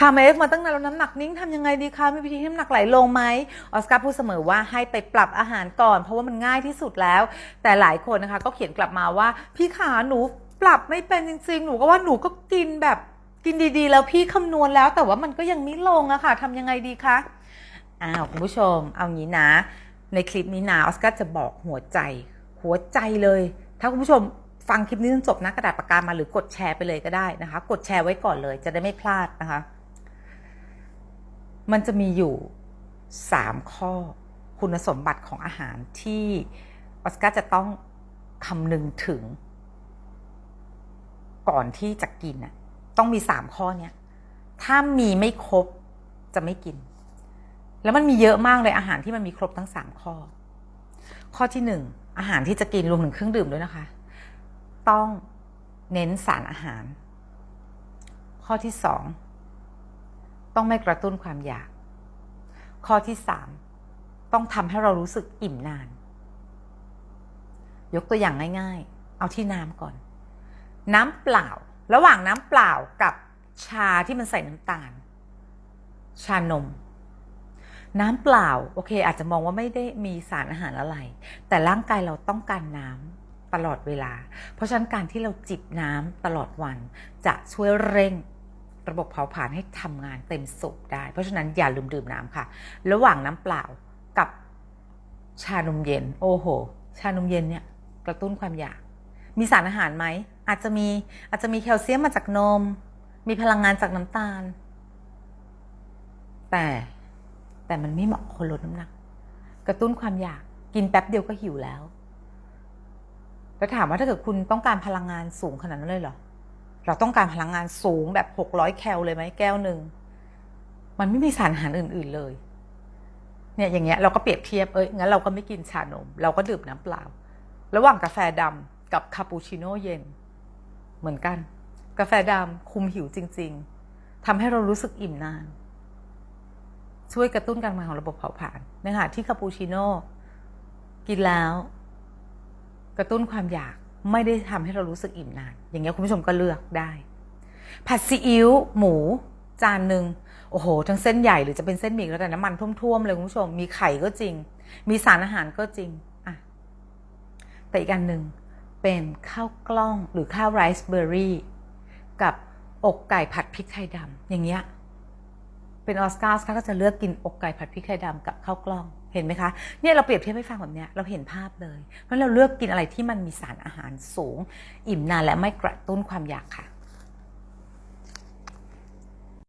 ทำเอฟมาตั้งนานแล้วน้ำหนักนิ่งทำยังไงดีคะมีวิธีให้น้ำหนักไหลลงไหมออสการ์พูดเสมอว่าให้ไปปรับอาหารก่อน เพราะว่ามันง่ายที่สุดแล้ว แต่หลายคนนะคะ ก็เขียนกลับมาว่า พี่ขาหนูปรับไม่เป็นจริงๆ หนูก็ว่าหนูก็กินแบบกินดีๆ แล้วพี่คำนวณแล้ว แต่ว่ามันก็ยังไม่ลงอะค่ะทำยังไงดีคะอ้าวคุณผู้ชม เอางี้นะ ในคลิปนี้นะออสการ์จะบอกหัวใจ หัวใจเลย ถ้าคุณผู้ชมฟังคลิปนี้จนจบนะกระดาษปากกามาหรือกดแชร์ไปเลยก็ได้นะคะ กดแชร์ไว้ก่อนเลย จะได้ไม่พลาดนะคะ มันจะมีอยู่ 3 ข้อคุณสมบัติของอาหารที่ออสการ์จะต้องคำนึงถึง ก่อนที่จะกินน่ะต้องมี 3 ข้อเนี้ยถ้ามีไม่ครบจะไม่กิน แล้วมันมีเยอะมากเลยอาหารที่มันมีครบทั้ง 3 ข้อ ข้อที่ 1 อาหารที่จะกินรวมถึงเครื่องดื่มด้วยนะคะ ต้องเน้นสารอาหาร ข้อที่ 2 ต้องไม่กระตุ้นความอยาก ข้อที่ 3 ต้องทำให้เรารู้สึกอิ่มนาน ยกตัวอย่างง่าย ๆ เอาที่น้ำก่อน น้ำเปล่า ระหว่างน้ำเปล่ากับชาที่มันใส่น้ำตาล ชานม น้ำเปล่า โอเค อาจจะมองว่าไม่ได้มีสารอาหารอะไร แต่ร่างกายเราต้องการน้ำตลอดเวลา เพราะฉะนั้นการที่เราจิบน้ำตลอดวันจะช่วยเร่ง ระบบเผาผลาญให้ทำงานเต็มสูบได้ เพราะฉะนั้นอย่าลืมดื่มน้ำค่ะ ระหว่างน้ำเปล่ากับชานมเย็น โอ้โห ชานมเย็นเนี่ยกระตุ้นความอยาก มีสารอาหารไหม อาจจะมีอาจจะมีแคลเซียมมาจากนม มีพลังงานจากน้ำตาล แต่แต่มันไม่เหมาะคนลดน้ำหนัก กระตุ้นความอยาก กินแป๊บเดียวก็หิวแล้วแล้วถามว่าถ้าเกิดคุณต้องการพลังงานสูงขนาดนั้นเลยเหรอ เราต้องการพลังงานสูงแบบหกร้อยแคลเลยไหมแก้วหนึ่ง มันไม่มีสารอาหารอื่น ๆเลย เนี่ยอย่างเงี้ยเราก็เปรียบเทียบเอ้ยงั้นเราก็ไม่กินชานม เราก็ดื่มน้ำเปล่า ระหว่างกาแฟดำกับคาปูชิโน่เย็น เหมือนกัน กาแฟดำคุมหิวจริง ๆทำให้เรารู้สึกอิ่มนาน ช่วยกระตุ้นการทำงานของระบบเผาผลาญนะคะที่คาปูชิโน่กินแล้ว กระตุ้นความอยาก ไม่ได้ทำให้เรารู้สึกอิ่มนาน อย่างเงี้ยคุณผู้ชมก็เลือกได้ ผัดซีอิ๊วหมูจานหนึ่งโอ้โห ทั้งเส้นใหญ่หรือจะเป็นเส้นหมี่แล้วแต่น้ำมันท่วมๆเลยคุณผู้ชม มีไข่ก็จริง มีสารอาหารก็จริงอะแต่อีกอันหนึ่งเป็นข้าวกล้องหรือข้าวไรซ์เบอร์รี่กับอกไก่ผัดพริกไทยดำอย่างเงี้ย เป็นออสการ์ก็จะเลือกกินอกไก่ผัดพริกไทยดำกับข้าวกล้องเห็นไหมคะเนี่ยเราเปรียบเทียบให้ฟังแบบเนี้ยเราเห็นภาพเลยเพราะเราเลือกกินอะไรที่มันมีสารอาหารสูง อิ่มนานและไม่กระตุ้นความอยากค่ะ